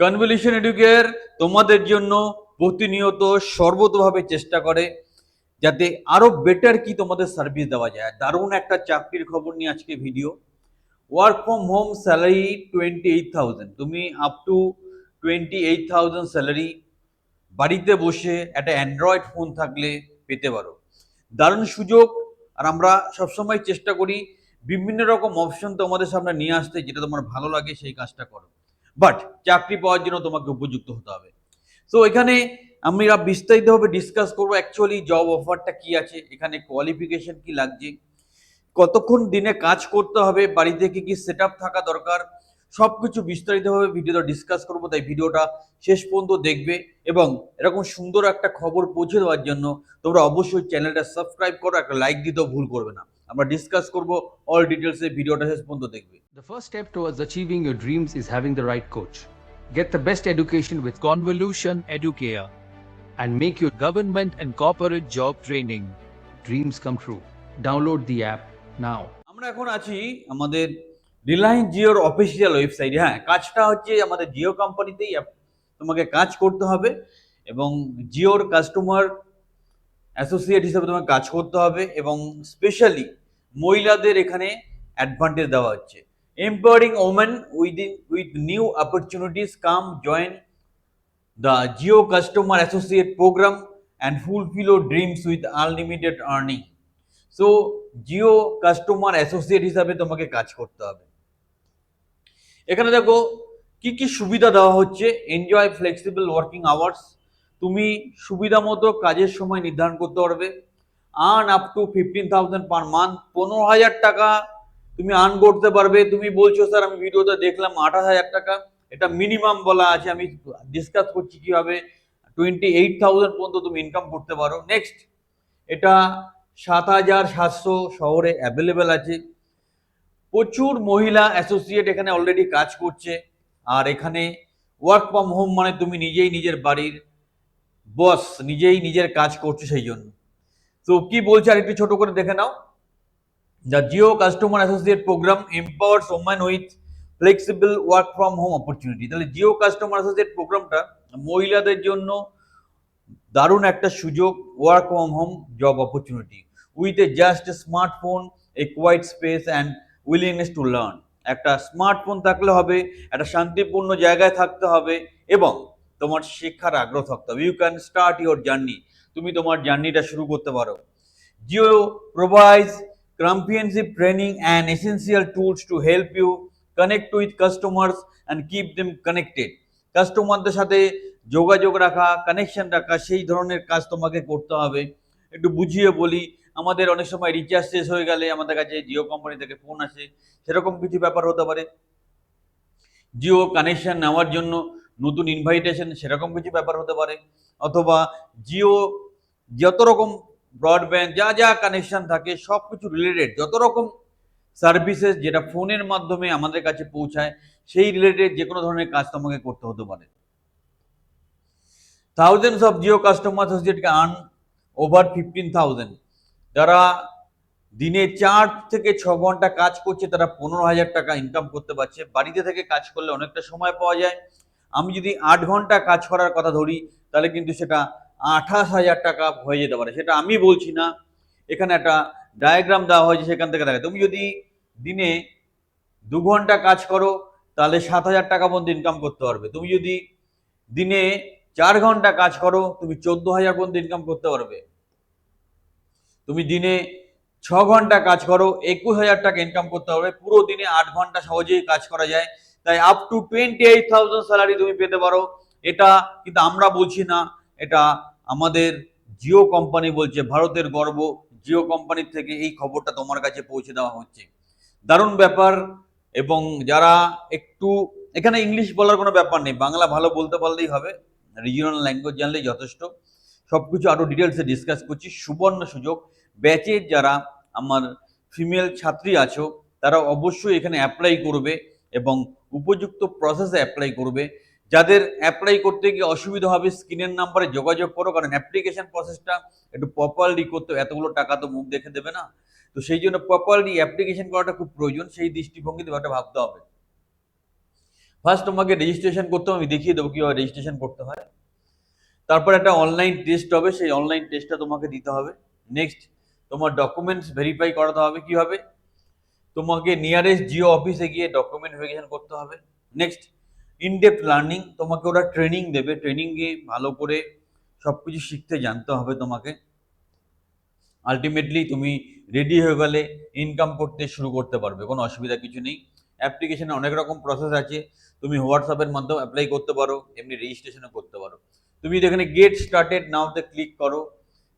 Convolution educare তোমাদের জন্য প্রতিনিয়ত সর্বতভাবে চেষ্টা করে যাতে আরও বেটার কি তোমাদের সার্ভিস দেওয়া যায়। দারুণ একটা চাকরির খবর নিয়ে আজকে video work from home salary twenty eight thousand তুমি up to twenty eight thousand salary বাড়িতে বসে একটা অ্যান্ড্রয়েড ফোন থাকলে পেতে পারো। দারুণ সুযোগ। আর আমরা সবসময় চেষ্টা করি বিভিন্ন রকম অপশন তোমাদের সামনে নিয়ে আসতে যেটা তোমার ভালো লাগে সেই কাজটা করো। বাট চাকরি পাওয়ার জন্য তোমাকে উপযুক্ত হতে হবে। সো এখানে আমরা বিস্তারিতভাবে ডিসকাস করব অ্যাকচুয়ালি জব অফারটা কি আছে, এখানে কোয়ালিফিকেশন কি লাগছে, কতক্ষণ দিনে কাজ করতে হবে, বাড়িতে কি কি সেট থাকা দরকার, সবকিছু বিস্তারিতভাবে ভিডিওটা ডিসকাস করব, তাই ভিডিওটা শেষ পর্যন্ত দেখবে এবং এরকম সুন্দর একটা খবর পৌঁছে দেওয়ার জন্য তোমরা অবশ্যই চ্যানেলটা সাবস্ক্রাইব করো, একটা লাইক দিতেও ভুল করবে না। আমরা ডিসকাস করব অল ডিটেলস এ ভিডিওটা শেষ পর্যন্ত দেখবে। The first step towards achieving your dreams is having the right coach get the best education with Convolution Educare and make your government and corporate job training dreams come true download the app now আমরা এখন আছি আমাদের রিলায়েন্স জিওর official website হ্যাঁ কাজটা হচ্ছে আমাদের জিও কোম্পানিতেই তোমাকে কাজ করতে হবে এবং জিওর কাস্টমার অ্যাসোসিয়েট হিসেবে তোমাকে কাজ করতে হবে এবং স্পেশালি মহিলাদের এখানে অ্যাডভান্টেজ দেওয়া হচ্ছে। Empowering women within with new opportunities come join the Jio customer associate program and fulfil dreams with unlimited earning so Jio customer associate হিসাবে তোমাকে কাজ করতে হবে। এখানে দেখো, কি কি সুবিধা দেওয়া হচ্ছে? এনজয় ফ্লেক্সিবল ওয়ার্কিং আওয়ার্স তুমি সুবিধা মতো কাজের সময় নির্ধারণ করতে পারবে। Earn up to fifteen thousand per month পনেরো হাজার টাকা তুমি আর্ন করতে পারবে। তুমি বলছো, স্যার, আমি ভিডিওতে দেখলাম আঠাশ হাজার টাকা। এটা মিনিমাম বলা আছে। আমি ডিসকাস করছি কীভাবে টোয়েন্টি এইট থাউজেন্ড পর্যন্ত তুমি ইনকাম করতে পারো। নেক্সট এটা সাত হাজার সাতশো শহরে অ্যাভেলেবেল আছে। প্রচুর মহিলা অ্যাসোসিয়েট এখানে অলরেডি কাজ করছে। আর এখানে ওয়ার্ক ফ্রম হোম মানে তুমি নিজেই নিজের বাড়ির বস, নিজেই নিজের কাজ করছে সেই জন্য। তো কি বলছে আর একটু ছোট করে দেখে নাও। The Jio customer associate program empowers woman with flexible work from home opportunity তাহলে জিও কাস্টমার অ্যাসোসিয়েট প্রোগ্রামটা মহিলাদের জন্য দারুণ একটা সুযোগ work from home job opportunity with a just smartphone a quiet space and willingness to learn একটা smartphone থাকলে হবে, একটা শান্তিপূর্ণ জায়গায় থাকতে হবে এবং তোমার শেখার আগ্রহ থাকতে হবে। You can start your journey তুমি তোমার জার্নিটা শুরু করতে পারো। Jio provides comprehensive training and essential tools to help you connect with customers and keep them connected. কাস্টমারদের সাথে যোগাযোগ রাখা কানেকশন রাখা, সেই ধরনের কাজ তোমাকে করতে হবে। একটু বুঝিয়ে বলি, আমাদের অনেক সময় রিচার্জ শেষ হয়ে গেলে আমাদের কাছে জিও কোম্পানি থেকে ফোন আসে। সেরকম কিছু ব্যাপার হতে পারে। জিও কানেকশন নেওয়ার জন্য নতুন ইনভাইটেশন সেরকম কিছু ব্যাপার হতে পারে। অথবা জিও, যত রকম ব্রডব্যান্ড যা যা কানেকশন থাকে সব কিছু রিলেটেড যত রকম সার্ভিসেস যেটা ফোনের মাধ্যমে আমাদের কাছে পৌঁছায়, সেই রিলেটেড যে কোনো ধরনের কাজ তোমাকে করতে হতে পারে। থাউজেন্ডস অফ জিও কাস্টমার অ্যাসোসিয়েটকে আর্ন ওভার ফিফটিন থাউজেন্ড যারা দিনে চার থেকে ছ ঘণ্টা কাজ করছে, তারা পনেরো হাজার টাকা ইনকাম করতে পারছে। বাড়িতে থেকে কাজ করলে অনেকটা সময় পাওয়া যায়। আমি যদি আট ঘণ্টা কাজ করার কথা ধরি, তাহলে কিন্তু সেটা আঠাশ হাজার টাকা হয়ে যেতে পারে। সেটা আমি বলছি না। এখানে একটা ডায়াগ্রাম দেওয়া হয়েছে সেখান থেকে দেখা। তুমি যদি দিনে দু ঘণ্টা কাজ করো, তাহলে সাত হাজার টাকা পর্যন্ত ইনকাম করতে পারবে। তুমি যদি দিনে চার ঘণ্টা কাজ করো, তুমি চোদ্দ হাজার পর্যন্ত ইনকাম করতে পারবে। তুমি দিনে ছ ঘণ্টা কাজ করো, একুশ হাজার টাকা ইনকাম করতে পারবে। পুরো দিনে আট ঘণ্টা সহজেই কাজ করা যায়। তাই up to twenty eight thousand salary তুমি পেতে পারো। এটা কিন্তু আমরা বলছি না, এটা আমাদের জিও কোম্পানি বলছে, ভারতের গর্ব, জিও কোম্পানির থেকে এই খবরটা তোমার কাছে পৌঁছে দেওয়া হচ্ছে। দারুণ ব্যাপার এবং যারা একটু, এখানে ইংলিশ বলার কোনো ব্যাপার নেই, বাংলা ভালো বলতে পারলেই হবে রিজিওনাল ল্যাঙ্গুয়েজ জানলেই যথেষ্ট। সব কিছু আরও ডিটেলসে ডিসকাস করছি, সুবর্ণ সুযোগ। ব্যাচের যারা আমার ফিমেল ছাত্রী আছো, তারা অবশ্যই এখানে অ্যাপ্লাই করবে। এবং উপযুক্ত প্রসেসে অ্যাপ্লাই করবে। যাদের অ্যাপ্লাই করতে গিয়ে অসুবিধা হবে স্ক্রিনের নাম্বারে যোগাযোগ করো, কারণ অ্যাপ্লিকেশন প্রসেসটা একটু প্রপারলি করতে এতগুলো টাকা তো মুখ দেখে দেবে না। তো সেই জন্য প্রপারলি অ্যাপ্লিকেশন করাটা খুব প্রয়োজন, সেই দৃষ্টিভঙ্গিতে ব্যাপারটা ভাবতে হবে। ফার্স্ট তোমাকে রেজিস্ট্রেশন করতে হবে, আমি দেখিয়ে দেবো কীভাবে রেজিস্ট্রেশন করতে হয়। তারপর একটা অনলাইন টেস্ট হবে, সেই অনলাইন টেস্টটা তোমাকে দিতে হবে। নেক্সট তোমার ডকুমেন্টস ভেরিফাই করাতে হবে কীভাবে? তোমাকে নিয়ারেস্ট জিও অফিসে গিয়ে ডকুমেন্ট ভেরিফিকেশন করতে হবে। নেক্সট ইনডেপথ লার্নিং তোমাকে ওরা ট্রেনিং দেবে। ট্রেনিংয়ে ভালো করে সব কিছু শিখতে জানতে হবে তোমাকে। আলটিমেটলি তুমি রেডি হয়ে গেলে ইনকাম করতে শুরু করতে পারবে, কোনো অসুবিধা কিছু নেই। অ্যাপ্লিকেশনে অনেক রকম প্রসেস আছে। তুমি হোয়াটসঅ্যাপের মাধ্যমে অ্যাপ্লাই করতে পারো, এমনি রেজিস্ট্রেশনও করতে পারো। তুমি যদি এখানে গেট স্টার্টেড নাওতে ক্লিক করো,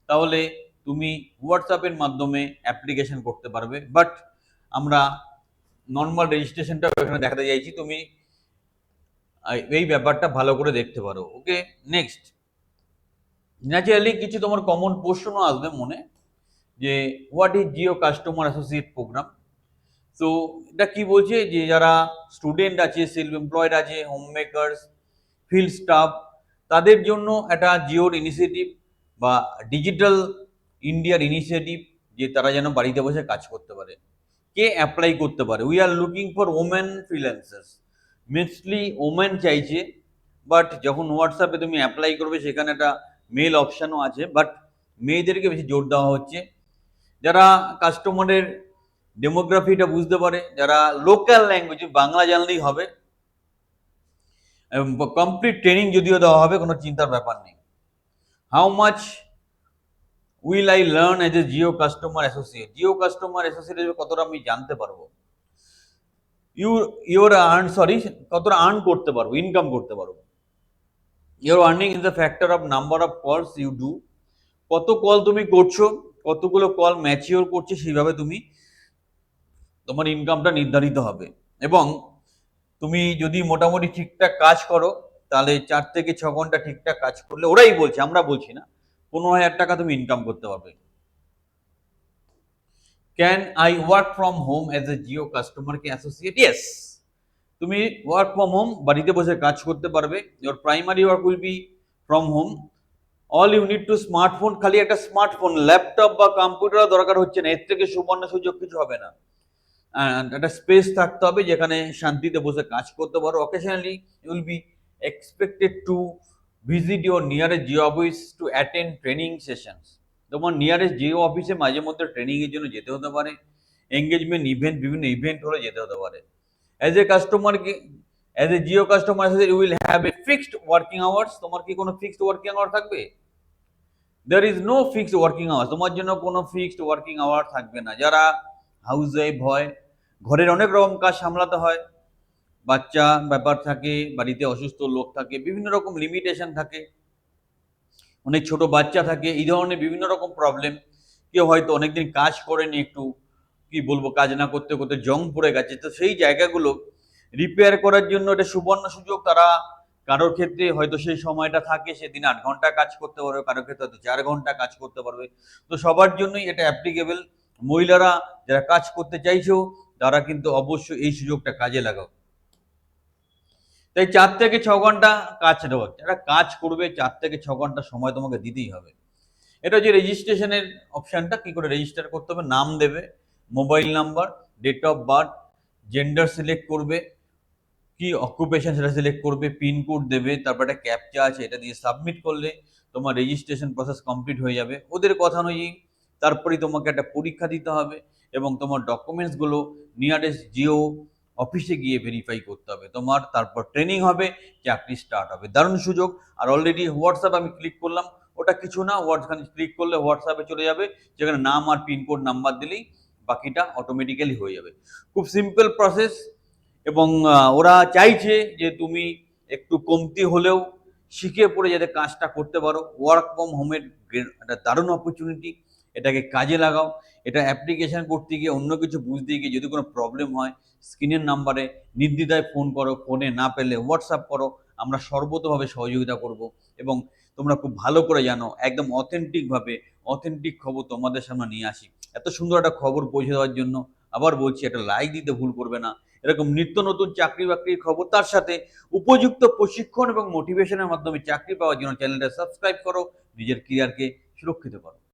তাহলে তুমি হোয়াটসঅ্যাপের মাধ্যমে অ্যাপ্লিকেশন করতে পারবে। বাট আমরা নর্মাল রেজিস্ট্রেশনটা এখানে দেখাতে চাইছি, তুমি এই ব্যাপারটা ভালো করে দেখতে পারো। ওকে নেক্সট ন্যাচারালি কিছু তোমার কমন প্রশ্ন আসবে মনে, যে what is Jio customer associate program তো এটা কি বলছে? যে যারা স্টুডেন্ট আছে সেলফ এমপ্লয়েড আছে হোম মেকার্স ফিল্ড স্টাফ তাদের জন্য একটা জিওর ইনিশিয়েটিভ বা ডিজিটাল ইন্ডিয়ার ইনিশিয়েটিভ যে তারা যেন বাড়িতে বসে কাজ করতে পারে। কে অ্যাপ্লাই করতে পারে? We are looking for women freelancers mostly women চাইছে বাট যখন হোয়াটসঅ্যাপে তুমি অ্যাপ্লাই করবে, সেখানে একটা মেল অপশানও আছে বাট মেয়েদেরকে বেশি জোর দেওয়া হচ্ছে। যারা কাস্টমারের ডেমোগ্রাফিটা বুঝতে পারে, যারা লোকাল ল্যাঙ্গুয়েজ বাংলা জানলেই হবে। কমপ্লিট ট্রেনিং যদিও দেওয়া হবে, কোনো চিন্তার ব্যাপার নেই। How much will I learn as a Jio customer associate Jio customer associate কতটা আমি জানতে পারব? ইউ ইউর আর্ন সরি কতটা আর্ন করতে পারব? ইনকাম করতে পারব? Your earning is the factor of number of calls you do কত কল তুমি করছ, কতগুলো কল ম্যাচিওর করছে, সেইভাবে তুমি তোমার ইনকামটা নির্ধারিত হবে। এবং তুমি যদি মোটামুটি ঠিকঠাক কাজ করো, তাহলে চার থেকে ছ ঘণ্টা ঠিকঠাক কাজ করলে ওরাই বলছে, আমরা বলছি না। পনেরো হাজার টাকা তুমি ইনকাম করতে পারবে। Can I work from home as a Jio customer K associate yes তুমি ওয়ার্ক ফ্রম হোম বাড়িতে বসে কাজ করতে পারবে। Your primary work will be from home all you need to smartphone খালি একটা স্মার্টফোন ল্যাপটপ বা কম্পিউটার দরকার হচ্ছে না, এর থেকে সুবর্ণ সুযোগ কিছু হবে না। একটা স্পেস থাকতে হবে যেখানে শান্তিতে বসে কাজ করতে পারো। Occasionally you'll be expected to visit your nearest Jio office to attend training sessions তোমার নিয়ারেস্ট জিও অফিসে মাঝে মধ্যে ট্রেনিংয়ের জন্য যেতে হতে পারে। এঙ্গেজমেন্ট ইভেন্ট বিভিন্ন ইভেন্ট হলে যেতে হতে পারে। অ্যাজ এ কাস্টমার কি as a Jio customer you will have a fixed working hours তোমার কি কোনো ফিক্সড ওয়ার্কিং আওয়ার থাকবে? There is no fixed working hours তোমার জন্য কোনো ফিক্সড ওয়ার্কিং আওয়ার থাকবে না। যারা হাউস ওয়াইফ হয়, ঘরের অনেক রকম কাজ সামলাতে হয় বাচ্চা ব্যাপার থাকে, বাড়িতে অসুস্থ লোক থাকে, বিভিন্ন রকম লিমিটেশন থাকে। অনেক ছোট বাচ্চা থাকে, এই ধরনের বিভিন্ন রকম প্রবলেম কেউ হয়তো অনেকদিন কাজ করেনি একটু, কি বলব, কাজ না করতে করতে জং পড়ে গেছে। তো সেই জায়গাগুলো রিপেয়ার করার জন্য এটা সুবর্ণ সুযোগ তারা, কারোর ক্ষেত্রে হয়তো সেই সময়টা থাকে, সেদিন আট ঘণ্টা কাজ করতে পারবে, কারোর ক্ষেত্রে হয়তো চার ঘণ্টা কাজ করতে পারবে। তো সবার জন্যই এটা অ্যাপ্লিকেবল মহিলারা যারা কাজ করতে চাইছো, তারা কিন্তু অবশ্যই এই সুযোগটা কাজে লাগাও। তাই চার থেকে ছ ঘণ্টা কাজ দেওয়া যারা কাজ করবে, চার থেকে ছ ঘণ্টা সময় তোমাকে দিতেই হবে। এটা হচ্ছে রেজিস্ট্রেশনের অপশানটা কি করে রেজিস্টার করতে হবে, নাম দেবে mobile number date of birth gender select করবে, কি অকুপেশন সেটা সিলেক্ট করবে পিনকোড দেবে, তারপর একটা ক্যাপচা আছে, এটা দিয়ে সাবমিট করলে তোমার রেজিস্ট্রেশন প্রসেস কমপ্লিট হয়ে যাবে। ওদের কথা অনুযায়ী তারপরেই তোমাকে একটা পরীক্ষা দিতে হবে এবং তোমার ডকুমেন্টসগুলো নিয়ারেস্ট জিও অফিসে গিয়ে ভেরিফাই করতে হবে। তোমার তারপর ট্রেনিং হবে চাকরি স্টার্ট হবে। দারুণ সুযোগ। আর অলরেডি হোয়াটসঅ্যাপ আমি ক্লিক করলাম। ওটা কিছু না হোয়াটসঅ্যাপ ক্লিক করলে হোয়াটসঅ্যাপে চলে যাবে। যেখানে নাম আর পিনকোড নাম্বার দিলেই বাকিটা অটোমেটিক্যালি হয়ে যাবে। খুব সিম্পল প্রসেস এবং ওরা চাইছে যে তুমি একটু কমতি হলেও শিখে পড়ে যাতে কাজটা করতে পারো। ওয়ার্ক ফ্রম হোমের একটা দারুণ অপরচুনিটি এটাকে কাজে লাগাও। এটা অ্যাপ্লিকেশন করতে গিয়ে অন্য কিছু বুঝতে গিয়ে যদি কোনো প্রবলেম হয় স্ক্রিনের নাম্বারে নির্দ্বিধায় ফোন করো ফোনে না পেলে হোয়াটসঅ্যাপ করো, আমরা সর্বতভাবে সহযোগিতা করব। এবং তোমরা খুব ভালো করে জানো, একদম অথেন্টিকভাবে অথেন্টিক খবর তোমাদের সামনে নিয়ে আসি। এত সুন্দর একটা খবর পৌঁছে দেওয়ার জন্য আবার বলছি, একটা লাইক দিতে ভুল করবে না। এরকম নিত্য নতুন চাকরি বাকরির খবর, তার সাথে উপযুক্ত প্রশিক্ষণ এবং মোটিভেশনের মাধ্যমে চাকরি পাওয়ার জন্য চ্যানেলটা সাবস্ক্রাইব করো, নিজের ক্রিয়ারকে সুরক্ষিত করো।